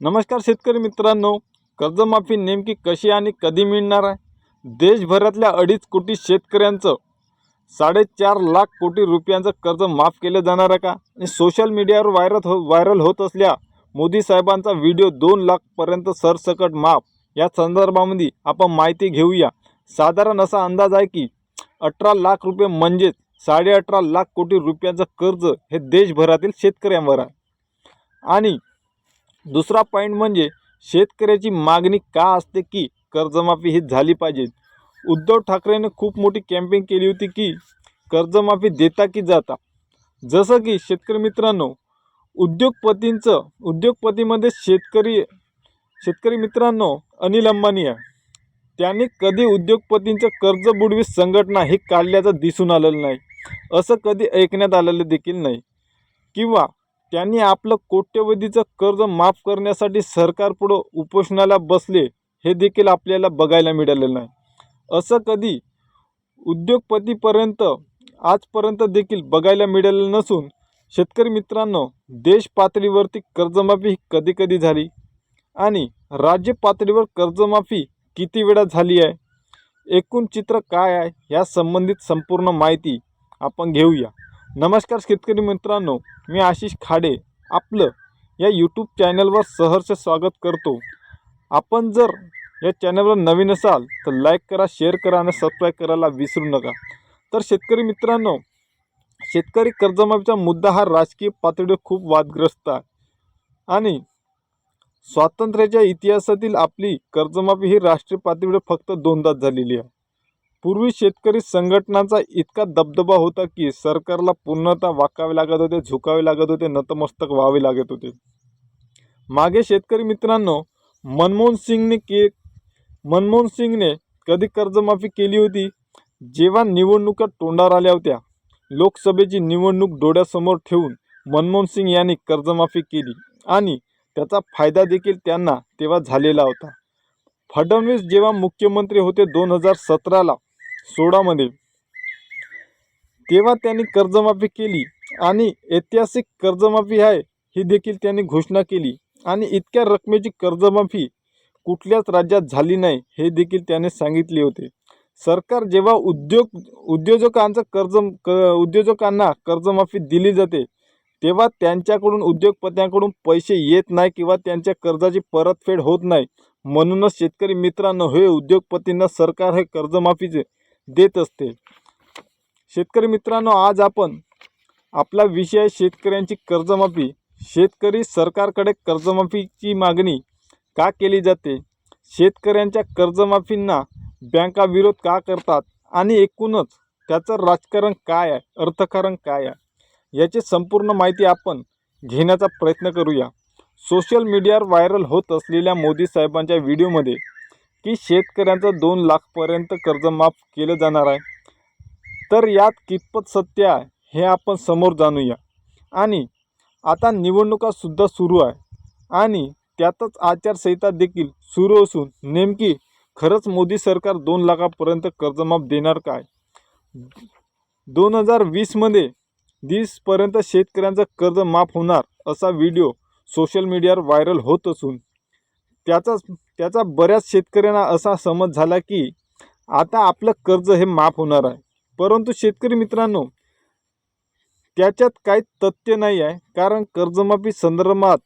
नमस्कार शेतकरी मित्रांनो कर्जमाफी नेमकी कशी आणि कधी मिळणार आहे? देशभरातल्या अडीच कोटी शेतकऱ्यांचं साडेचार लाख कोटी रुपयांचं कर्ज माफ केलं जाणार आहे का? आणि सोशल मीडियावर व्हायरल हो व्हायरल होत असल्या मोदी साहेबांचा व्हिडिओ दोन लाखपर्यंत सरसकट माफ. या संदर्भामध्ये आपण माहिती घेऊया. साधारण असा अंदाज आहे की अठरा लाख रुपये म्हणजेच साडे अठरा लाख कोटी रुपयांचं कर्ज हे देशभरातील शेतकऱ्यांवर आहे. आणि दुसरा पॉईंट म्हणजे शेतकऱ्याची मागणी का असते की कर्जमाफी ही झाली पाहिजे? उद्धव ठाकरेने खूप मोठी कॅम्पेन केली होती की कर्जमाफी देता की जाता? जसं की शेतकरी मित्रांनो उद्योगपतींचं उद्योगपतीमध्ये शेतकरी शेतकरी मित्रांनो अनिल अंबानी आहे. त्यांनी कधी उद्योगपतींचं कर्ज बुडवी संघटना हे काढल्याचं दिसून आलेलं नाही. असं कधी ऐकण्यात आलेलं देखील नाही. किंवा त्यांनी आपलं कोट्यवधीचं कर्ज माफ करण्यासाठी सरकारपुढं उपोषणाला बसले हे देखील आपल्याला बघायला मिळालेलं नाही. असं कधी उद्योगपतीपर्यंत आजपर्यंत देखील बघायला मिळालेलं नसून शेतकरी मित्रांनो देश पातळीवरती कर्जमाफी कधी कधी झाली? आणि राज्य पातळीवर कर्जमाफी किती वेळा झाली आहे? एकूण चित्र काय आहे? या संबंधित संपूर्ण माहिती आपण घेऊया. नमस्कार शेतकरी मित्रांनो मी आशिष खाडे. आपलं या यूट्यूब चॅनलवर सहर्ष स्वागत करतो. आपण जर या चॅनलवर नवीन असाल तर लाईक करा शेअर करा आणि सबस्क्राईब करायला विसरू नका. तर शेतकरी मित्रांनो शेतकरी कर्जमाफीचा मुद्दा हा राजकीय पातळीवर खूप वादग्रस्त आहे. आणि स्वातंत्र्याच्या इतिहासातील आपली कर्जमाफी ही राष्ट्रीय पातळीवर फक्त दोनदाच झालेली आहे. पूर्वी शेतकरी संघटनांचा इतका दबदबा होता की सरकारला पूर्णतः वाकावे लागत होते झुकावे लागत होते नतमस्तक व्हावे लागत होते. मागे शेतकरी मित्रांनो मनमोहन सिंगने के मनमोहन सिंगने कधी कर्जमाफी केली होती? जेव्हा निवडणुका तोंडावर आल्या होत्या लोकसभेची निवडणूक डोळ्यासमोर ठेवून मनमोहन सिंग यांनी कर्जमाफी केली आणि त्याचा फायदा देखील त्यांना तेव्हा झालेला होता. फडणवीस जेव्हा मुख्यमंत्री होते दोन हजार सतराला सोळामध्ये तेव्हा त्यांनी कर्जमाफी केली आणि ऐतिहासिक कर्जमाफी आहे ही देखील त्यांनी घोषणा केली. आणि इतक्या रकमेची कर्जमाफी कुठल्याच राज्यात झाली नाही हे देखील त्याने सांगितले होते. सरकार जेव्हा उद्योग उद्योजकांचं कर्ज क उद्योजकांना कर्जमाफी दिली जाते तेव्हा त्यांच्याकडून उद्योगपत्यांकडून पैसे येत नाही किंवा त्यांच्या कर्जाची परतफेड होत नाही. म्हणूनच शेतकरी मित्रांनो हे उद्योगपतींना सरकार हे कर्जमाफीचे देत असते. शेतकरी मित्रांनो आज आपण आपला विषय शेतकऱ्यांची कर्जमाफी शेतकरी सरकारकडे कर्जमाफीची मागणी का केली जाते? शेतकऱ्यांच्या कर्जमाफींना बँका विरोध का करतात? आणि एकूणच त्याचं राजकारण काय आहे? अर्थकारण काय आहे? याची संपूर्ण माहिती आपण घेण्याचा प्रयत्न करूया. सोशल मीडियावर व्हायरल होत असलेल्या मोदी साहेबांच्या व्हिडिओमध्ये की शेतकऱ्यांचं दोन लाखपर्यंत कर्ज माफ केलं जाणार आहे. तर यात कितपत सत्य आहे हे आपण समोर जाणूया. आणि आता निवडणुकासुद्धा सुरू आहे. आणि त्यातच आचारसंहिता देखील सुरू असून नेमकी खरंच मोदी सरकार दोन लाखापर्यंत कर्जमाफ देणार काय? दोन हजार वीसमध्ये वीसपर्यंत शेतकऱ्यांचं कर्ज माफ होणार असा व्हिडिओ सोशल मीडियावर व्हायरल होत असून त्याचाच त्याचा बऱ्याच शेतकऱ्यांना असा समज झाला की आता आपलं कर्ज हे माफ होणार आहे. परंतु शेतकरी मित्रांनो त्याच्यात काही तथ्य नाही आहे. कारण कर्जमाफी संदर्भात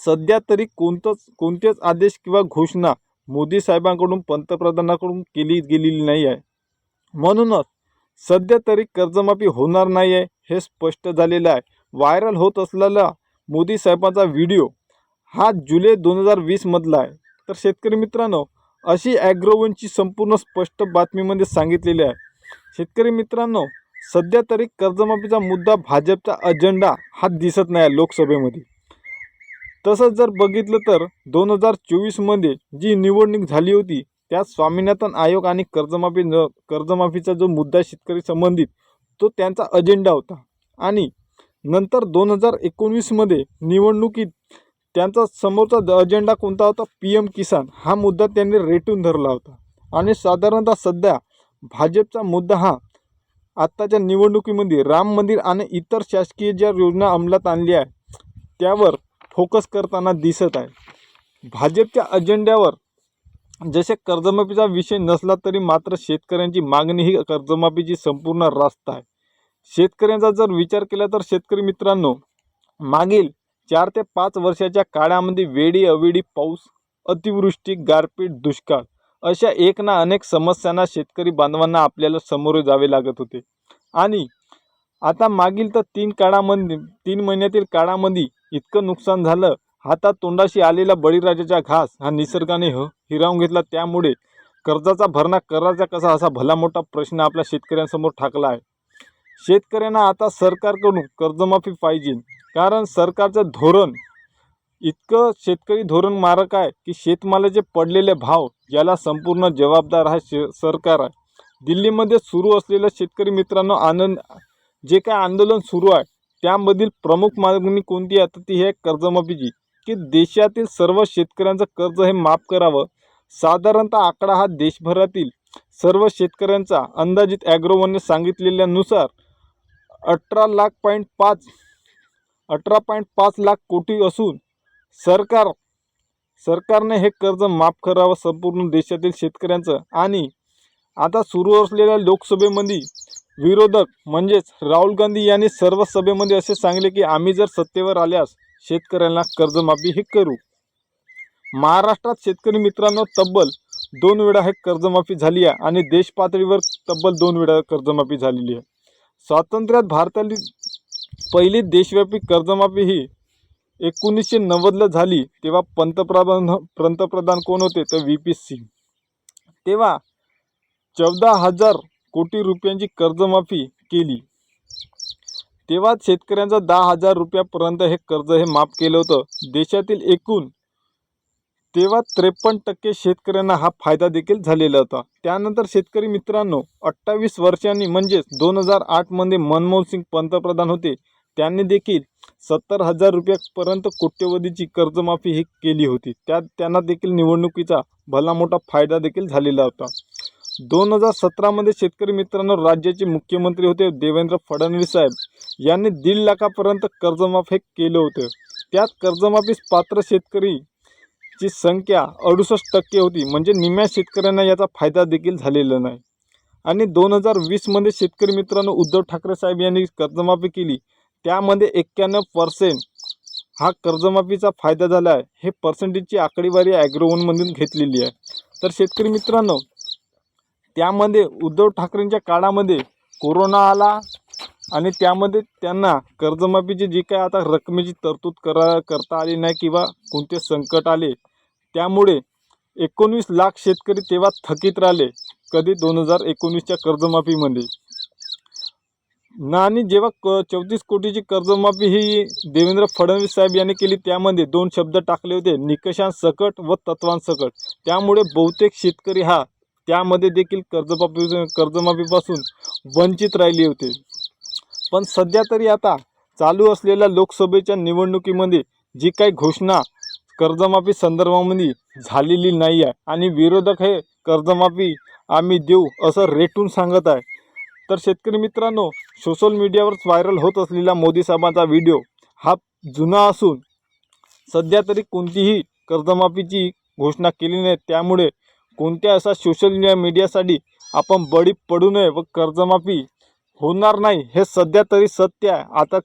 सध्या तरी कोणतंच कोणतेच आदेश किंवा घोषणा मोदी साहेबांकडून पंतप्रधानाकडून केली गेलेली नाही आहे. म्हणूनच सध्या तरी कर्जमाफी होणार नाही आहे हे स्पष्ट झालेलं आहे. व्हायरल होत असलेला मोदी साहेबांचा व्हिडिओ हा जुलै दोन हजार वीसमधला आहे. तर शेतकरी मित्रांनो अशी ॲग्रोवनची संपूर्ण स्पष्ट बातमीमध्ये सांगितलेली आहे. शेतकरी मित्रांनो सध्या तरी कर्जमाफीचा मुद्दा भाजपचा अजेंडा हा दिसत नाही आहे लोकसभेमध्ये. तसंच जर बघितलं तर दोन हजार चोवीसमध्ये जी निवडणूक झाली होती त्यात स्वामीनाथन आयोग आणि कर्जमाफी न कर्जमाफीचा जो मुद्दा शेतकरी संबंधित तो त्यांचा अजेंडा होता. आणि नंतर दोन हजार एकोणवीसमध्ये निवडणुकीत त्यांचा समोरचा अजेंडा कोणता होता? पी एम किसान हा मुद्दा त्यांनी रेटून धरला होता. आणि साधारणतः सध्या भाजपचा मुद्दा हा आत्ताच्या निवडणुकीमध्ये राम मंदिर आणि इतर शासकीय ज्या योजना अंमलात आणल्या आहे त्यावर फोकस करताना दिसत आहे. भाजपच्या अजेंड्यावर जसे कर्जमाफीचा विषय नसला तरी मात्र शेतकऱ्यांची मागणी ही कर्जमाफीची संपूर्ण रास्त आहे. शेतकऱ्यांचा जर विचार केला तर शेतकरी मित्रांनो मागील चार ते पाच वर्षाच्या काळामध्ये वेडी अवेडी पाऊस अतिवृष्टी गारपीट दुष्काळ अशा एक ना अनेक समस्यांना शेतकरी बांधवांना आपल्याला सामोरे जावे लागत होते. आणि आता मागील तर तीन काळामध्ये तीन महिन्यातील काळामध्ये इतकं नुकसान झालं. हातात तोंडाशी आलेला बळीराजाचा घास हा निसर्गाने ह हिरावून घेतला. त्यामुळे कर्जाचा भरणा करायचा कसा असा भला मोठा प्रश्न आपल्या शेतकऱ्यांसमोर ठाकला आहे. शेतकऱ्यांना आता सरकारकडून कर्जमाफी पाहिजे. कारण सरकारचं धोरण इतकं शेतकरी धोरण मारक आहे की शेतमालाचे पडलेले भाव याला संपूर्ण जबाबदार हा शे सरकार आहे. दिल्लीमध्ये सुरू असलेलं शेतकरी मित्रांनो आनंद जे काय आंदोलन सुरू आहे त्यामधील प्रमुख मागणी कोणती आहे? तर ती आहे कर्जमाफीची. की देशातील सर्व शेतकऱ्यांचं कर्ज हे माफ करावं. साधारणतः आकडा हा देशभरातील सर्व शेतकऱ्यांचा अंदाजित ॲग्रोवनने सांगितलेल्यानुसार अठरा लाख पॉईंट पाच अठरा पॉईंट पाच लाख कोटी असून सरकार सरकारने हे कर्ज माफ करावं संपूर्ण देशातील शेतकऱ्यांचं आणि आता सुरू असलेल्या लोकसभेमध्ये विरोधक म्हणजेच राहुल गांधी यांनी सर्व सभेमध्ये असे सांगले की आम्ही जर सत्तेवर आल्यास शेतकऱ्यांना कर्जमाफी हे करू. महाराष्ट्रात शेतकरी मित्रांनो तब्बल दोन वेळा हे कर्जमाफी झाली आहे आणि देशपातळीवर तब्बल दोन वेळा कर्जमाफी झालेली आहे. स्वातंत्र्यात भारतातील पहिली देशव्यापी कर्जमाफी ही एकोणीसशे नव्वदला झाली तेव्हा पंतप्रधान पंतप्रधान कोण होते? तर व्ही. पी. सिंग. तेव्हा चौदा हजार कोटी रुपयांची कर्जमाफी केली. तेव्हा शेतकऱ्यांचा दहा हजार रुपयापर्यंत हे कर्ज हे माफ केलं होतं. देशातील एकूण तेव्हा त्रेपन्न टक्के शेतकऱ्यांना हा फायदा देखील झालेला होता. त्यानंतर शेतकरी मित्रांनो अठ्ठावीस वर्षांनी म्हणजेच दोन हजार आठमध्ये मनमोहन सिंग पंतप्रधान होते. त्यांनी देखील सत्तर हजार रुपयापर्यंत कोट्यवधीची कर्जमाफी ही केली होती. त्यात त्यांना देखील निवडणुकीचा भला मोठा फायदा देखील झालेला होता. दोन हजार सतरामध्ये शेतकरी मित्रांनो राज्याचे मुख्यमंत्री होते देवेंद्र फडणवीस साहेब. यांनी दीड लाखापर्यंत कर्जमाफ हे केलं होतं. त्यात कर्जमाफीस पात्र शेतकरी ची संख्या अडुसष्ट टक्के होती. म्हणजे निम्या शेतकऱ्यांना याचा फायदा देखील झालेला नाही. आणि दोन हजार वीसमध्ये शेतकरी मित्रांनो उद्धव ठाकरे साहेब यांनी कर्जमाफी केली. त्यामध्ये एक्क्याण्णव पर्सेंट हा कर्जमाफीचा फायदा झाला आहे. हे पर्सेंटेजची आकडेवारी ॲग्रोवनमधून घेतलेली आहे. तर शेतकरी मित्रांनो त्यामध्ये उद्धव ठाकरेंच्या काळामध्ये कोरोना आला आणि त्यामध्ये त्यांना कर्जमाफीची जी काय आता रकमेची तरतूद करा करता आली नाही किंवा कोणते संकट आले त्यामुळे एकोणवीस लाख शेतकरी तेव्हा थकीत राहिले कधी दोन हजार एकोणीसच्या कर्जमाफीमध्ये. ना आणि जेव्हा क चौतीस कोटीची कर्जमाफी ही देवेंद्र फडणवीस साहेब यांनी केली त्यामध्ये दोन शब्द टाकले होते निकषांसकट व तत्वांसकट त्यामुळे बहुतेक शेतकरी हा त्यामध्ये देखील कर्जमाफी कर्जमाफीपासून वंचित राहिले होते. पण सध्या तरी आता चालू असलेल्या लोकसभेच्या निवडणुकीमध्ये जी काही घोषणा कर्जमाफी संदर्भामध्ये झालेली नाही आहे आणि विरोधक हे कर्जमाफी आम्ही देऊ असं रेटून सांगत आहे. तर शेतकरी मित्रांनो सोशल मीडियावरच व्हायरल होत असलेला मोदी साहेबांचा व्हिडिओ हा जुना असून सध्या तरी कोणतीही कर्जमाफीची घोषणा केली नाही. त्यामुळे कोणत्या असा सोशल मीडियासाठी आपण बळी पडू नये व कर्जमाफी होणार नाही हे सध्या तरी सत्य आहे. आता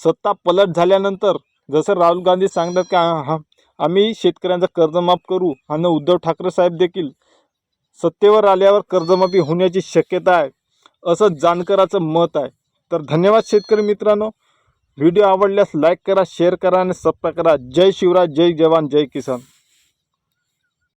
सत्ता पलट झाल्यानंतर जसं राहुल गांधी सांगतात की हा आम्ही शेतकऱ्यांचं कर्जमाफ करू आणि उद्धव ठाकरे साहेब देखील सत्तेवर आल्यावर कर्जमाफी होण्याची शक्यता आहे असं जाणकाराचं मत आहे. तर धन्यवाद शेतकरी मित्रांनो. व्हिडिओ आवडल्यास लाईक करा शेअर करा आणि सबस्क्राईब करा. जय शिवराज जय जवान जय किसान.